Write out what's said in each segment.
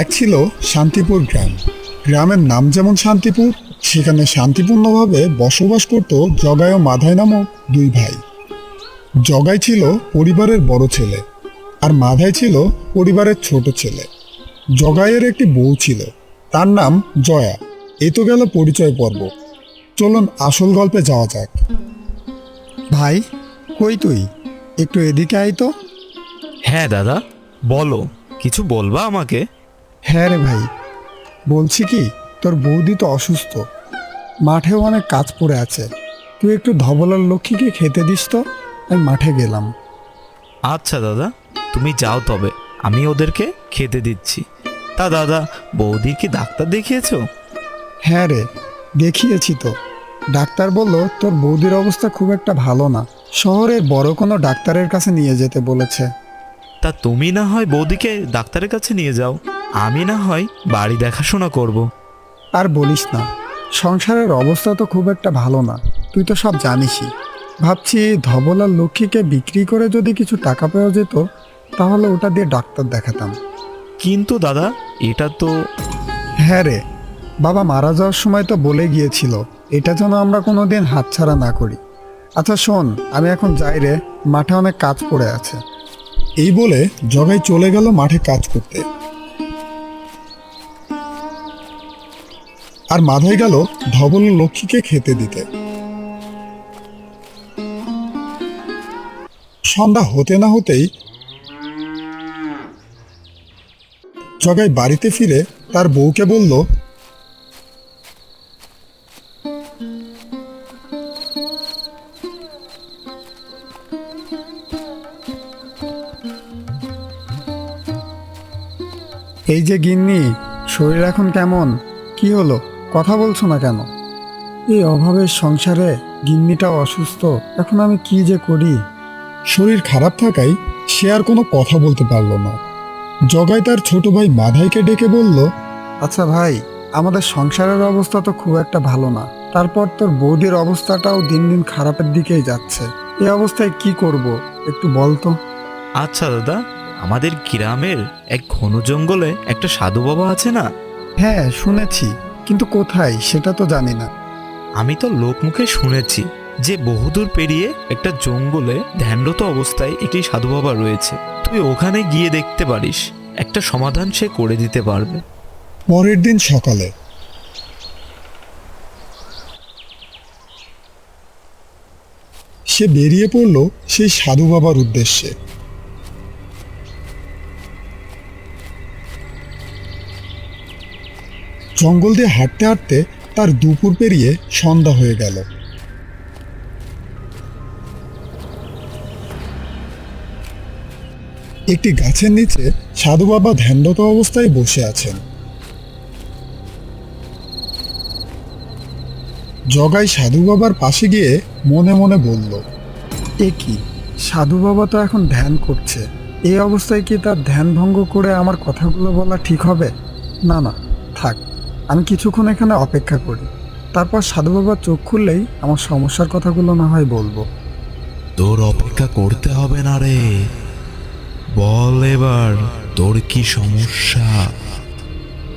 এক ছিল শান্তিপুর গ্রাম। গ্রামের নাম যেমন শান্তিপুর, সেখানে শান্তিপূর্ণভাবে বসবাস করত জগাই ও মাধাই নামক দুই ভাই। জগাই ছিল পরিবারের বড় ছেলে আর মাধাই ছিল পরিবারের ছোট ছেলে। জগাইয়ের একটি বউ ছিল, তার নাম জয়া। এ তো গেল পরিচয় পর্ব। চলুন আসল গল্পে যাওয়া যাক। ভাই, কই তুই? একটু এদিকে আয় তো। হ্যাঁ দাদা, বলো, কিছু বলবা আমাকে? হ্যাঁ রে ভাই বলছি কি তোর বৌদি তো অসুস্থ। মাঠেও অনেক কাজ পড়ে আছে। তুই একটু ধবলার লক্ষ্মীকে খেতে দিস তো আমি মাঠে গেলাম। আচ্ছা দাদা তুমি যাও তবে আমি ওদেরকে খেতে দিচ্ছি। তা দাদা বৌদির কি ডাক্তার দেখিয়েছ? হ্যাঁ রে দেখিয়েছি তো। ডাক্তার বলল তোর বৌদির অবস্থা খুব একটা ভালো না। শহরের বড় কোনো ডাক্তারের কাছে নিয়ে যেতে বলেছে। তা তুমি না হয় বৌদিকে ডাক্তারের কাছে নিয়ে যাও। আমি না হয় বাড়ি দেখাশোনা করব। আর বলিস না সংসারের অবস্থা তো খুব একটা ভালো না তুই তো সব জানিসই। ভাবছি ধবলার লক্ষ্মীকে বিক্রি করে যদি কিছু টাকা পাওয়া যেত তাহলে ওটা দিয়ে ডাক্তার দেখাতাম। কিন্তু দাদা এটা তো হ্যাঁ রে বাবা মারা যাওয়ার সময় তো বলে গিয়েছিল এটা যেন আমরা কোনোদিন হাতছাড়া না করি। আচ্ছা শোন আমি এখন যাই রে মাঠে অনেক কাজ পড়ে আছে। এই বলে জগাই চলে গেল মাঠে কাজ করতে। আর মাধাই গেল ধবল লক্ষ্মীকে খেতে দিতে। সন্ধ্যা হতে না হতেই জগাই বাড়িতে ফিরে তার বউকে বলল, এই যে গিন্নি, শরীর এখন কেমন? কি হলো? কথা বলছো না কেন? এই অভাবের সংসারে গিন্নিটাও অসুস্থ এখন আমি কি যে করি? শরীর খারাপ থাকায় সে আর কোনো কথা বলতে পারল না। জগাই তার ছোট ভাই মাধাইকে ডেকে বলল আচ্ছা ভাই আমাদের সংসারের অবস্থা তো খুব একটা ভালো না। তারপর তোর বৌদির অবস্থাটাও দিন দিন খারাপের দিকেই যাচ্ছে। এই অবস্থায় কি করব একটু বল তো। আচ্ছা দাদা আমাদের গ্রামের এক ঘন জঙ্গলে একটা সাধু বাবা আছে না? হ্যাঁ শুনেছি। কিন্তু কোথায় সেটা তো জানি না। আমি তো লোকমুখে শুনেছি যে বহুদূর পেরিয়ে একটা জঙ্গলে ধ্যানরত অবস্থায় একটি সাধু বাবা রয়েছে। তুই ওখানে গিয়ে দেখতে পারিস একটা সমাধান সে করে দিতে পারবে। পরের দিন সকালে। সে বেরিয়ে পড়ল সেই সাধু বাবার উদ্দেশ্যে। জঙ্গল দিয়ে হাঁটতে হাঁটতে তার দুপুর পেরিয়ে সন্ধ্যা হয়ে গেল। একটি গাছের নিচে সাধু বাবা ধ্যানরত অবস্থায় বসে আছেন। জগাই সাধু বাবার পাশে গিয়ে মনে মনে বলল, এ কি? সাধু বাবা তো এখন ধ্যান করছে। এই অবস্থায় কি তার ধ্যান ভঙ্গ করে আমার কথাগুলো বলা ঠিক হবে? না না, থাক। আমি কিছুক্ষণ এখানে অপেক্ষা করি। তারপর সাধু বাবা চোখ খুললেই আমার সমস্যার কথাগুলো না হয় বলব। তোর অপেক্ষা করতে হবে না রে। বল এবার তোর কি সমস্যা?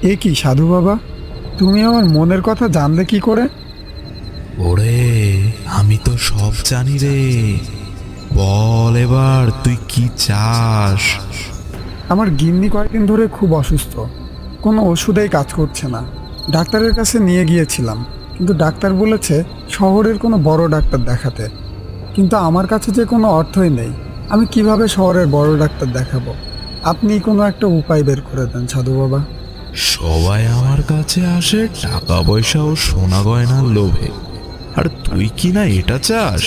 এ কি সাধু বাবা? তুমি আমার মনের কথা জানলে কি করে? ওরে আমি তো সব জানি রে। বল এবার তুই কি চাস? আমার গিন্নি কয়েকদিন ধরে খুব অসুস্থ। কোনো ওষুধেই কাজ করছে না। ডাক্তারের কাছে নিয়ে গিয়েছিলাম। কিন্তু ডাক্তার বলেছে শহরের কোনো বড় ডাক্তার দেখাতে। কিন্তু আমার কাছে যে কোনো অর্থই নেই। আমি কীভাবে শহরের বড় ডাক্তার দেখাবো? আপনি কোনো একটা উপায় বের করে দেন সাধু বাবা। সবাই আমার কাছে আসে টাকা পয়সা ও সোনা গয়নার লোভে। আর তুই কি না এটা চাস?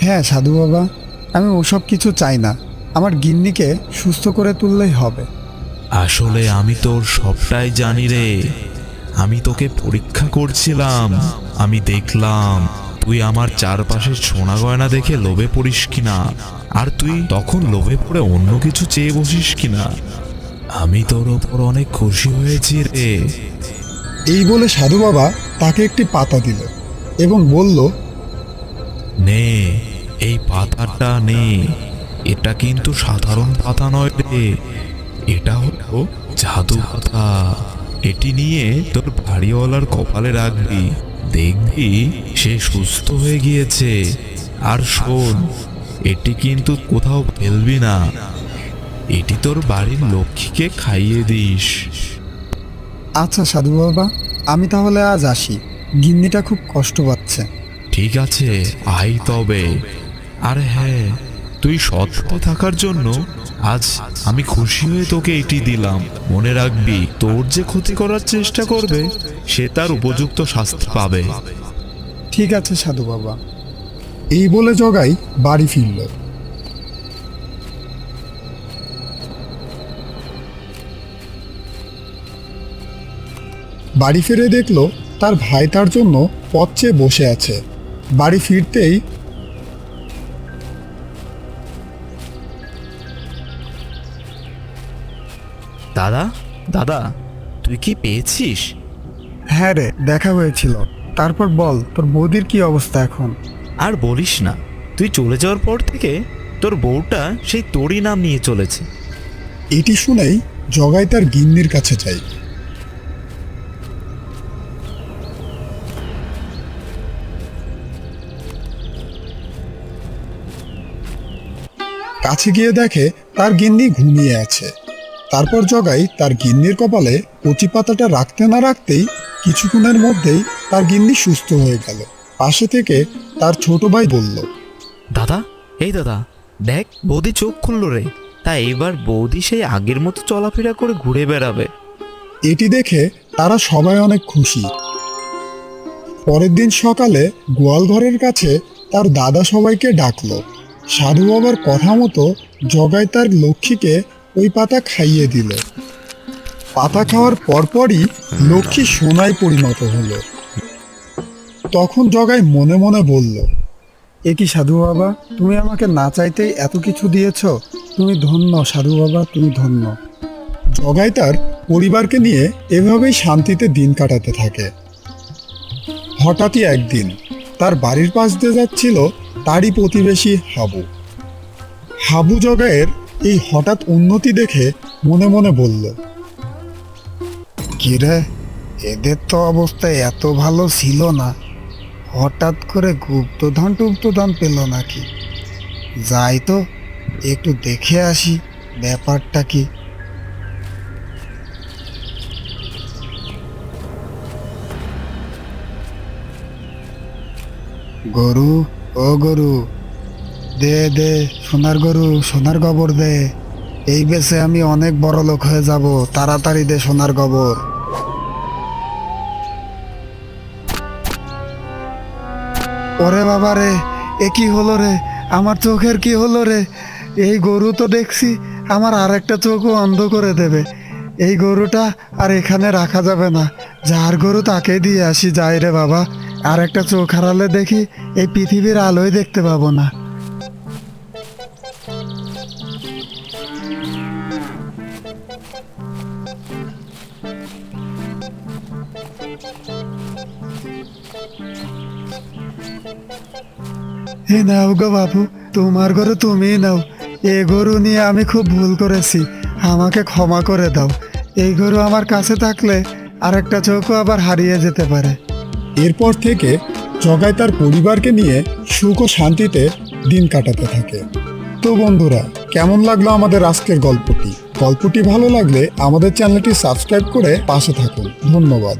হ্যাঁ সাধু বাবা আমি ওসব কিছু চাই না। আমার গিন্নিকে সুস্থ করে তুললেই হবে। আসলে আমি তোর সবটাই জানি রে। আমি তোকে পরীক্ষা করছিলাম। আমি দেখলাম তুই আমার চারপাশে সোনা গয়না দেখে লোভে পড়িস কিনা আর তুই তখন লোভে পড়ে অন্য কিছু চেয়ে বসিস কিনা। আমি তোর ওপর অনেক খুশি হয়েছি রে। এই বলে সাধু বাবা তাকে একটি পাতা দিল এবং বলল নে এই পাতাটা নে। এটা কিন্তু সাধারণ পাতা নয় রে। এটা হলো জাদু কথা এটি নিয়ে তোর বাড়িওয়ালার কপালে রাখবি। দেখবি সে সুস্থ হয়ে গিয়েছে। আর শোন এটি কিন্তু কোথাও ফেলবি না। এটি তোর বাড়ির লক্ষ্মীকে খাইয়ে দিস। আচ্ছা সাধু বাবা আমি তাহলে আজ আসি। গিন্নিটা খুব কষ্ট পাচ্ছে। ঠিক আছে আই তবে। আর হ্যাঁ তুই সৎ থাকার জন্য আজ আমি খুশি হয়ে তোকে এটি দিলাম। মনে রাখবি, তোর যে ক্ষতি করার চেষ্টা করবে, সে তার উপযুক্ত শাস্তি পাবে। ঠিক আছে সাধু বাবা। এই বলে জগাই বাড়ি ফিরল। বাড়ি ফিরে দেখল তার ভাই তার জন্য পথ চেয়ে বসে আছে। বাড়ি ফিরতেই দাদা? দাদা। তুই কি পেয়েছিস? হ্যাঁ রে দেখা হয়েছিল। তারপর বল তোর বৌদির কি অবস্থা এখন? আর বলিস না তুই চলে যাওয়ার পর থেকে তোর বউটা সেই তোরই নাম নিয়ে চলেছে। এটি শুনেই জগাই তার গিন্নির কাছে যাই। কাছে গিয়ে দেখে তার গিন্নি ঘুমিয়ে আছে। তারপর জগাই তার গিন্নির কপালে কচি পাতাটা রাখতে না রাখতেই কিছুক্ষণের মধ্যেই তার গিন্নি সুস্থ হয়ে গেল। পাশে থেকে তার ছোট ভাই বলল দাদা এই দাদা দেখ বৌদি চোখ খুললো রে। তা এবার বৌদি সেই আগের মতো চলাফেরা করে ঘুরে বেড়াবে। এটি দেখে তারা সবাই অনেক খুশি। পরের দিন সকালে গোয়ালঘরের কাছে তার দাদা সবাইকে ডাকলো। সাধু বাবার কথা মতো জগাই তার লক্ষ্মীকে ওই পাতা খাইয়ে দিল। পাতা খাওয়ার পরপরই লক্ষ্মী সোনায় পরিণত হলো। তখন জগাই মনে মনে বলল, এ কি সাধু বাবা, তুমি আমাকে না চাইতেই এত কিছু দিয়েছ? তুমি ধন্য সাধু বাবা, তুমি ধন্য। জগাই তার পরিবারকে নিয়ে এভাবেই শান্তিতে দিন কাটাতে থাকে। হঠাৎই একদিন তার বাড়ির পাশ দিয়ে যাচ্ছিল তারই প্রতিবেশী হাবু। হাবু জগায়ের এই হঠাৎ উন্নতি দেখে মনে মনে বলল কিরে এদের তো অবস্থা এত ভালো ছিল না। হঠাৎ করে গুপ্তধন টুপ্তধন পেল নাকি? যাই তো, একটু দেখে আসি ব্যাপারটা কি। গরু, ও গরু দে দে, সোনার গরু, সোনার গোবর দে। এই বেশে আমি অনেক বড় লোক হয়ে যাব। তাড়াতাড়ি দে সোনার গোবর। ওরে বাবা রে, এ কি হলো রে? আমার চোখের কি হলো রে? এই গরু তো দেখছি, আমার আর একটা চোখও অন্ধ করে দেবে। এই গরুটা আর এখানে রাখা যাবে না। যার গরু তাকে দিয়ে আসি, যাই রে বাবা। আর একটা চোখ হারালে দেখি, এই পৃথিবীর আলোয় দেখতে পাবো না। এই নাও গো বাবু, তোমার গরু তুমি নাও। এ গরু নিয়ে আমি খুব ভুল করেছি, আমাকে ক্ষমা করে দাও। এই গরু আমার কাছে থাকলে আরেকটা চোখও আবার হারিয়ে যেতে পারে। এরপর থেকে জগাই তার পরিবারকে নিয়ে সুখ ও শান্তিতে দিন কাটাতে থাকে। তো বন্ধুরা, কেমন লাগল আমাদের আজকের গল্পটি? গল্পটি ভালো লাগলে আমাদের চ্যানেলটি সাবস্ক্রাইব করে পাশে থাকুন। ধন্যবাদ।